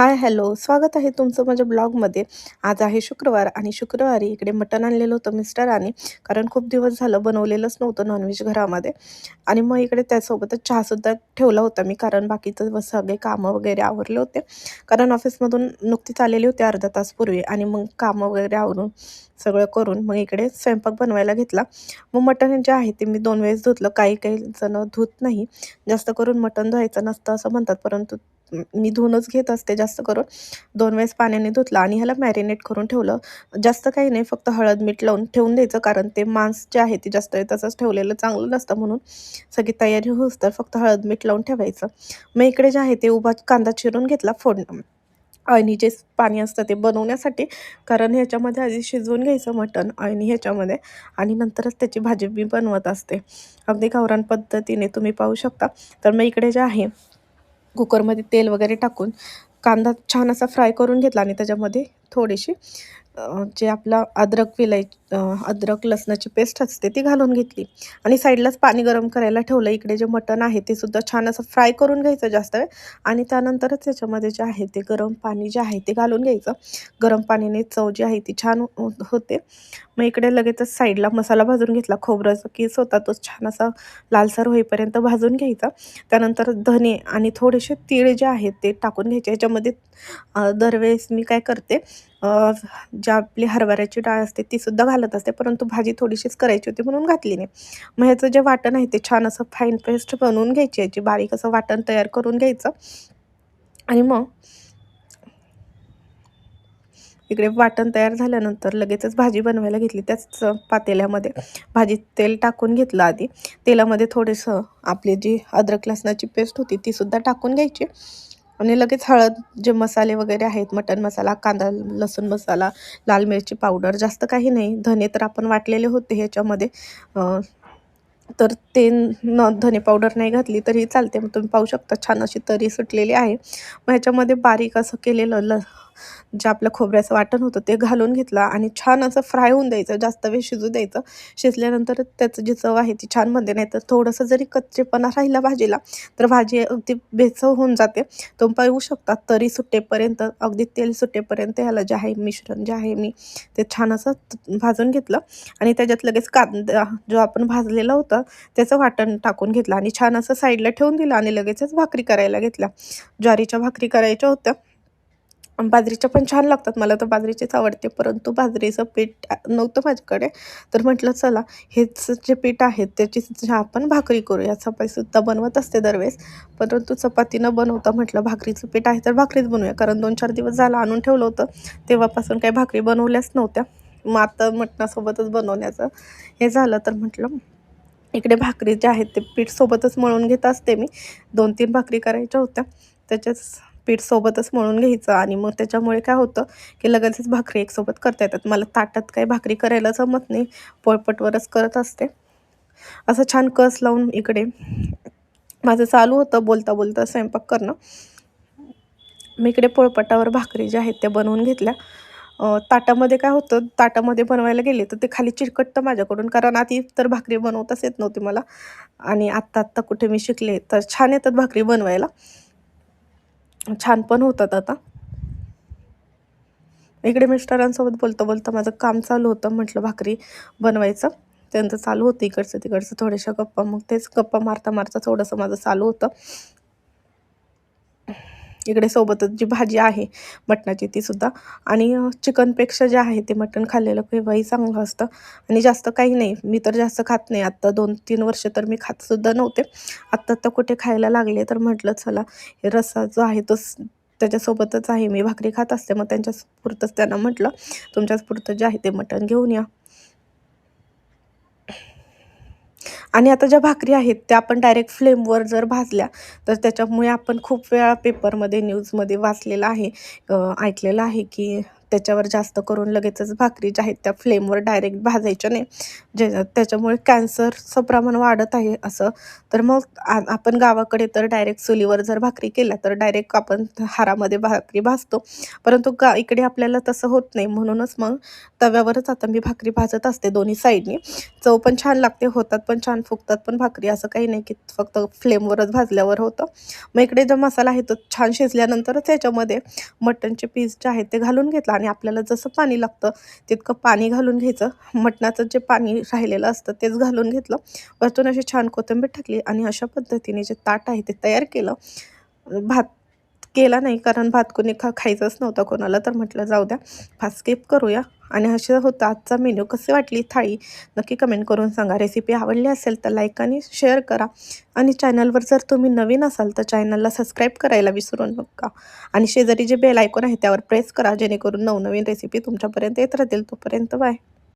Hi hello. स्वागत आहे तुमचं माझ्या ब्लॉगमध्ये. आज आहे शुक्रवार आणि शुक्रवारी इकडे मटण आणलेलं होतं मिस्टरांनी कारण खूप दिवस झालं बनवलेलंच नव्हतं नॉनव्हेज घरामध्ये. आणि मग इकडे त्यासोबतच चहासुद्धा ठेवला होता मी कारण बाकीचं सगळे कामं वगैरे आवरले होते. कारण ऑफिसमधून नुकतीच आलेली होती अर्धा तासपूर्वी आणि मग कामं वगैरे आवरून सगळं करून मग इकडे स्वयंपाक बनवायला घेतला. मग मटण जे आहे ते मी दोन वेळेस धुतलं. काही काही जण धुत नाही. जास्त करून मटण धुवायचं नसतं असं म्हणतात परंतु मी धुवूनच घेत असते जास्त करून. दोन वेळेस पाण्याने धुतलं आणि ह्याला मॅरिनेट करून ठेवलं. जास्त काही नाही फक्त हळद मीठ लावून ठेवून द्यायचं कारण ते मांस जे आहे ते जास्त तसंच ठेवलेलं चांगलं नसतं म्हणून सगळी तयारी होस तर फक्त हळद मीठ लावून ठेवायचं. मग इकडे जे आहे ते उभा कांदा चिरून घेतला फोडणं आणि जे पाणी असतं ते बनवण्यासाठी कारण ह्याच्यामध्ये आधी शिजवून घ्यायचं मटण आणि ह्याच्यामध्ये आणि नंतरच त्याची भाजी मी बनवत असते. अगदी गावरान पद्धतीने तुम्ही पाहू शकता. तर मग इकडे जे आहे कुकरमध्ये तेल वगैरे टाकून कांदा छान असा फ्राय करून घेतला आणि त्याच्यामध्ये थोडीशी जे आपला अद्रक विलाय अद्रक लसणाची पेस्ट असते ती घालून घेतली. आणि साईडलाच पाणी गरम करायला ठेवलं. इकडे जे मटण आहे ते सुद्धा छान असं फ्राय करून घ्यायचं जास्त वेळ. आणि त्यानंतरच त्याच्यामध्ये जे आहे ते गरम पाणी जे आहे ते घालून घ्यायचं. गरम पाणीने चव जी आहे ती छान हो, होते. मग इकडे लगेचच साईडला मसाला भाजून घेतला. खोबऱ्याचा केस होता तो छान असा लालसर होईपर्यंत भाजून घ्यायचा. त्यानंतर धने आणि थोडेसे तीळ जे आहेत ते टाकून घ्यायचे. याच्यामध्ये दरवेळेस मी काय करते ज्या आपली हरभऱ्याची डाळ असते ती सुद्धा घालत असते परंतु भाजी थोडीशीच करायची होती म्हणून घातली नाही. मग ह्याचं जे वाटण आहे ते छान असं फाईन पेस्ट बनवून घ्यायची याची बारीक असं वाटण तयार करून घ्यायचं. आणि मग इकडे वाटण तयार झाल्यानंतर लगेचच भाजी बनवायला घेतली त्याच पातेल्यामध्ये. भाजीत तेल टाकून घेतलं आधी. तेलामध्ये थोडंसं आपली जी अद्रक लसणाची पेस्ट होती तीसुद्धा टाकून घ्यायची. आणि लगेच हळद जे मसाले वगैरे आहेत मटन मसाला कांदा लसूण मसाला लाल मिरची पावडर जास्त काही नाही. धने तर आपण वाटलेले होते ह्याच्यामध्ये. तर ते न धने पावडर नाही घातली तरी चालते. मग तुम्ही पाहू शकता छान अशी तरी सुटलेली आहे. मग ह्याच्यामध्ये बारीक असं केलेलं ल जे आपलं खोबऱ्याचं वाटण होतं ते घालून घेतलं आणि छान असं फ्राय होऊन द्यायचं जास्त वेळ शिजू द्यायचं. शिजल्यानंतर त्याचं जी चव आहे ती छान बनते नाही तर थोडंसं जरी कच्चेपणा राहिला भाजीला तर भाजी अगदी बेचव होऊन जाते. तुम्ही पाहू शकता तरी सुट्टेपर्यंत अगदी तेल सुट्टेपर्यंत ह्याला जे आहे मिश्रण जे आहे मी ते छान असं भाजून घेतलं. आणि त्याच्यात लगेच कांदा जो आपण भाजलेला होता त्याचं वाटण टाकून घेतलं आणि छान असं साईडला ठेवून दिलं आणि लगेचच भाकरी करायला घेतल्या. ज्वारीच्या भाकरी करायच्या होत्या बाजरीच्या पण छान लागतात. मला तर बाजरीचीच आवडते. परंतु बाजरीचं पीठ नव्हतं माझ्याकडे. तर म्हटलं चला हेच जे पीठ आहे त्याची आपण भाकरी करूया. चपातीसुद्धा बनवत असते दरवेळेस. परंतु चपाती न बनवता म्हटलं भाकरीचं पीठ आहे तर भाकरीच बनवूया. कारण दोन चार दिवस झालं आणून ठेवलं होतं. तेव्हापासून काही भाकरी बनवल्याच नव्हत्या. मग आता मटणासोबतच बनवण्याचं हे झालं. तर म्हटलं इकडे भाकरी जे आहेत ते पीठ सोबतच मळून घेत असते मी. दोन तीन भाकरी करायच्या होत्या. त्याच्याच पीठ सोबतच मळून घ्यायचं आणि मग त्याच्यामुळे काय होतं की लगेचच भाकरी एकसोबत करता येतात. मला ताटात काही भाकरी करायला जमत नाही पोळपटवरच करत असते. असं छान कस लावून इकडे माझं चालू होतं बोलता बोलता स्वयंपाक करणं. मी इकडे पोळपटावर भाकरी ज्या आहेत त्या बनवून घेतल्या. ताटामध्ये काय होतं ताटामध्ये बनवायला गेले तर ते खाली चिरकटतं माझ्याकडून कारण आधी तर भाकरी बनवताच येत नव्हती मला. आणि आत्ता आत्ता कुठे मी शिकले तर छान येतात भाकरी बनवायला. छान पण होतात आता. इकडे मिस्टरांसोबत बोलता बोलता माझं काम चालू होतं म्हटलं भाकरी बनवायचं. त्यांचं चालू होतं इकडचं तिकडचं थोड्याशा गप्पा मग तेच गप्पा मारता मारता थोडंसं माझं चालू होतं. इकडे सोबतच जी भाजी आहे मटणाची तीसुद्धा आणि चिकनपेक्षा जे आहे ते मटण खाल्लेलं केव्हाही चांगलं असतं. आणि जास्त काही नाही मी तर जास्त खात नाही. आत्ता दोन तीन वर्ष तर मी खातसुद्धा नव्हते. आत्ता आत्ता कुठे खायला लागले तर म्हटलं चला हे रस्सा जो आहे तो त्याच्यासोबतच आहे. मी भाकरी खात असते मग त्यांच्या पुरतंच त्यांना म्हटलं तुमच्याच पुरतं जे आहे ते मटण घेऊन या. आणि आता ज्या भाकरी आहेत त्या आपण डायरेक्ट फ्लेमवर जर भाजल्या तर त्याच्यामुळे आपण खूप वेळा पेपरमध्ये न्यूजमध्ये वाचलेलं आहे. ऐकलेलं आहे की त्याच्यावर जास्त करून लगेचच भाकरी ज्या आहेत त्या फ्लेमवर डायरेक्ट भाजायच्या नाही. जे त्याच्यामुळे कॅन्सरचं प्रमाण वाढत आहे असं. तर मग आपण गावाकडे तर डायरेक्ट चुलीवर जर भाकरी केल्या तर डायरेक्ट आपण हारामध्ये भाकरी भाजतो. परंतु गा इकडे आपल्याला तसं होत नाही. म्हणूनच मग तव्यावरच आता मी भाकरी भाजत असते दोन्ही साईडनी चव पण छान लागते होतात पण छान फुगतात पण भाकरी असं काही नाही की फक्त फ्लेमवरच भाजल्यावर होतं. मग इकडे जो मसाला आहे तो छान शिजल्यानंतरच याच्यामध्ये मटणचे पीस जे आहेत ते घालून घेतला. आणि आपल्याला जसं पाणी लागतं तितकं पाणी घालून घ्यायचं. मटणाचं जे पाणी राहिलेलं असतं तेच घालून घेतलं. वरतून अशी छान कोथिंबीर टाकली आणि अशा पद्धतीने जे ताट आहे ते तयार केलं. भात केला नाही कारण भात कोणी खा खायचंच नव्हतं कोणाला तर म्हटलं जाऊ द्या फास्ट स्किप करूया. आणि असं होता आजचा मेन्यू कसे वाटली थाळी? नक्की कमेंट करून सांगा. रेसिपी आवडली असेल तर लाईक आणि शेअर करा. आणि चॅनलवर जर तुम्ही नवीन असाल तर चॅनलला सबस्क्राईब करायला विसरू नका. आणि शेजारी जे बेल आयकॉन आहे त्यावर प्रेस करा जेणेकरून नवनवीन रेसिपी तुमच्यापर्यंत येत राहतील. तोपर्यंत बाय